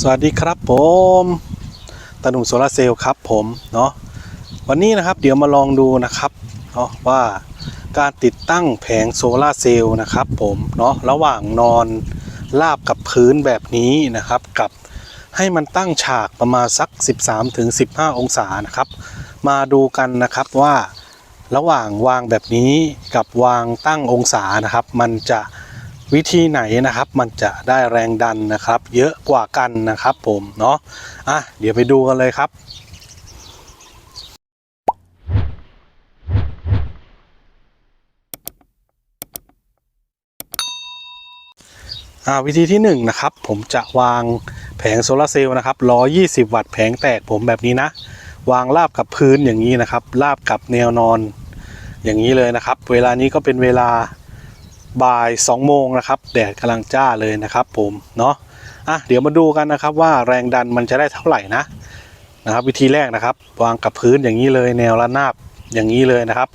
สวัสดีครับผมตาหนุ่มโซลาร์เซลล์ครับผมเนาะวันนี้นะครับเดี๋ยวมาลองดูนะครับเนาะว่าการติดตั้งแผงโซลาร์เซลล์นะครับผมเนาะระหว่างนอนราบกับพื้นแบบนี้นะครับ กับให้มันตั้งฉากประมาณสัก 13-15 องศานะครับ มาดูกันนะครับว่าระหว่างวางแบบนี้กับวางตั้งองศานะครับ มันจะ วิธีไหนนะครับ มันจะได้แรงดันนะครับ เยอะกว่ากันนะครับผมเนาะอะเดี๋ยวไปดูกันเลยครับอ่าวิธีที่1นงนะครับผมจะวางแผงโซลาร์เซลล์นะครับ 120 วัตต์แผงแตกผมแบบนี้นะ วางราบกับพื้นอย่างนี้นะครับราบกับแนวนอนอย่างนี้เลยนะครับ เวลานี้ก็เป็นเวลา บ่าย2โมงนะครับแดดกำลังจ้าเลยนะครับผมเนาะอะเดี๋ยวมาดูกันนะครับว่าแรงดันมันจะได้เท่าไหร่นะนะครับ วิธีแรกนะครับ วางกับพื้นอย่างนี้เลยแนวระนาบอย่างนี้เลยนะครับ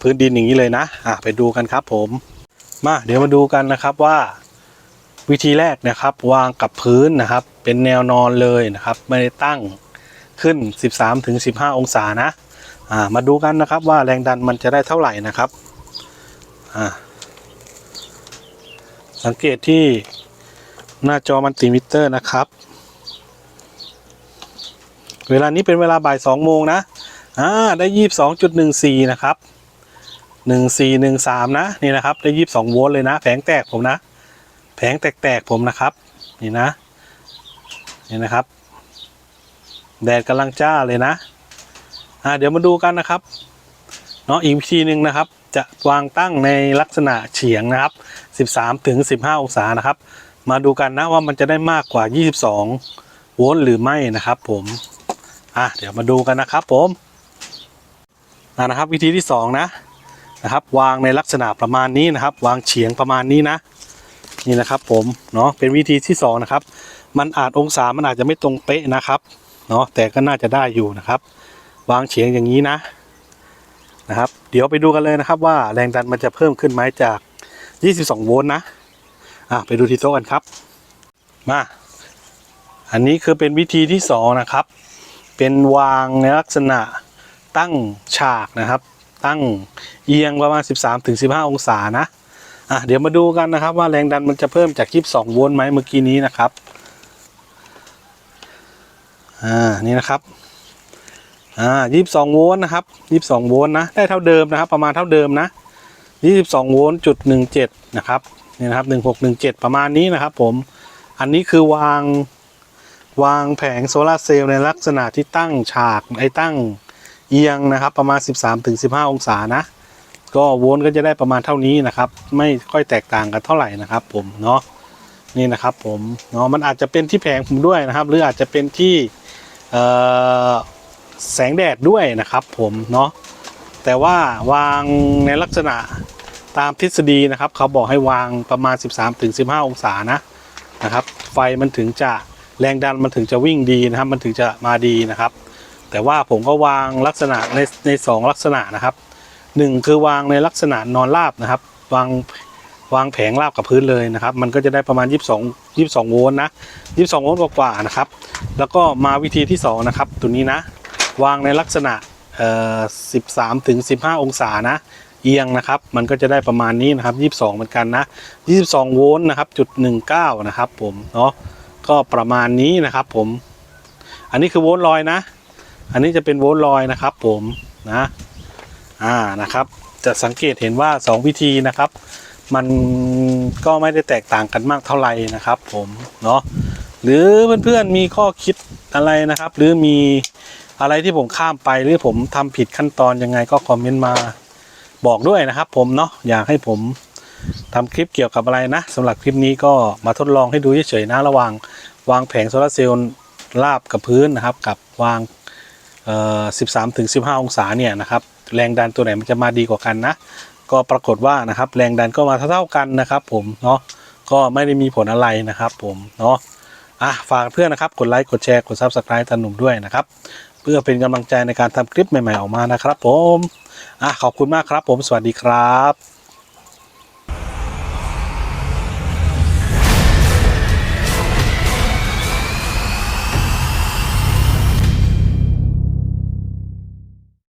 พื้นดินอย่างนี้เลยนะอะไปดูกันครับผมมาเดี๋ยวมาดูกันนะครับว่า วิธีแรกนะครับ วางกับพื้นนะครับ เป็นแนวนอนเลยนะครับ ไม่ได้ตั้งขึ้น 13-15ถึง15องศานะอ่ามาดูกันนะครับว่าแรงดันมันจะได้เท่าไหร่นะครับอ่า สังเกตที่หน้าจอมันติมิเตอร์นะครับ เวลานี้เป็นเวลาบ่าย2โมงนะอ่าได้22.14นะครับ1413นะนี่นะครับ ได้22โวลต์เลยนะ แผงแตกผมนะ แผงแตกๆผมนะครับ นี่นะนี่นะครับ แดดกำลังจ้าเลยนะอ่าเดี๋ยวมาดูกันนะครับเนาะอีกวิธีหนึ่งนะครับ จะวางตั้งในลักษณะเฉียงนะครับ 13ถึง15 องศานะครับ มาดูกันนะว่ามันจะได้มากกว่า 22 โวลต์หรือไม่นะครับ ผมอะเดี๋ยวมาดูกันนะครับ ผมนะครับ วิธีที่สองนะนะครับ วางในลักษณะประมาณนี้นะครับ วางเฉียงประมาณนี้นะ นี่นะครับ ผมเนาะเป็นวิธีที่สองนะครับ มันอาจองศามันอาจจะไม่ตรงเป๊ะนะครับเนาะแต่ก็น่าจะได้อยู่นะครับ วางเฉียงอย่างนี้นะ นะครับ เดี๋ยวไปดูกันเลยนะครับ ว่าแรงดันมันจะเพิ่มขึ้นไหมจาก 22 โวลต์นะอะไปดูที่โต๊ะกันครับมาอันนี้คือเป็นวิธีที่สองนะครับ เป็นวางในลักษณะตั้งฉากนะครับ ตั้งเอียงประมาณ 13-15 องศานะอะเดี๋ยวมาดูกันนะครับว่าแรงดันมันจะเพิ่มจาก 22 โวลต์ไหมเมื่อกี้นี้นะครับอ่านี่นะครับ อ่า22โวลต์นะครับ22โวลต์นะได้เท่าเดิมนะครับ ประมาณเท่าเดิมนะ22โวลต์จุด17นะครับนี่นะครับ1617ประมาณนี้นะครับผมอันนี้คือวางวางแผงโซลาเซลล์ในลักษณะที่ตั้งฉากไอ้ตั้งเอียงนะครับประมาณ 13-15 องศานะ ก็โวลต์ก็จะได้ประมาณเท่านี้นะครับ ไม่ค่อยแตกต่างกันเท่าไหร่นะครับผมเนาะนี่นะครับผมเนาะมันอาจจะเป็นที่แผงผมด้วยนะครับ หรืออาจจะเป็นที่เอ่อ แสงแดดด้วยนะครับผมเนาะแต่ว่าวางในลักษณะตามทฤษฎีนะครับ เขาบอกให้วางประมาณ 13-15 องศานะนะครับ ไฟมันถึงจะแรงดันมันถึงจะวิ่งดีนะครับ มันถึงจะมาดีนะครับ แต่ว่าผมก็วางลักษณะในในสองลักษณะนะครับหนึ่งคือวางในลักษณะนอนราบนะครับ วางวางแผงราบกับพื้นเลยนะครับ มันก็จะได้ประมาณ 22 22 โวลต์นะ 22 โวลต์กว่าๆนะครับ แล้วก็มาวิธีที่สองนะครับ ตัวนี้นะ วางในลักษณะ13ถึง15 องศานะเอียงนะครับ มันก็จะได้ประมาณนี้นะครับ 22 เหมือนกันนะ 22 โวลต์นะครับจุด19 นะครับผมเนาะก็ประมาณนี้นะครับผม อันนี้คือโวลต์ลอยนะ อันนี้จะเป็นโวลต์ลอยนะครับผมนะอ่านะครับ จะสังเกตเห็นว่า 2 วิธีนะครับ มันก็ไม่ได้แตกต่างกันมากเท่าไหร่นะครับ ผมเนาะหรือเพื่อนๆมีข้อคิดอะไรนะครับ หรือมี อะไรที่ผมข้ามไปหรือผมทำผิดขั้นตอนยังไงก็คอมเมนต์มาบอกด้วยนะครับ ผมเนาะอยากให้ผมทำคลิปเกี่ยวกับอะไรนะสำหรับคลิปนี้ก็มาทดลองให้ดูเฉยๆนะระหว่างวางแผงโซลาร์เซลล์ราบกับพื้นนะครับ กับวางเอ่อ13ถึง15องศาเนี่ยนะครับแรงดันตัวไหนมันจะมาดีกว่ากันนะ ก็ปรากฏว่านะครับ แรงดันก็มาเท่าๆกันนะครับ ผมเนาะก็ไม่ได้มีผลอะไรนะครับ ผมเนาะอะฝากเพื่อนนะครับ กดไลค์ กดแชร์ กด Subscribe ตันหนุ่มด้วยนะครับ เพื่อเป็นกำลังใจในการทำคลิปใหม่ ๆ ออกมานะครับ ผมอะขอบคุณมากครับ ผมสวัสดีครับ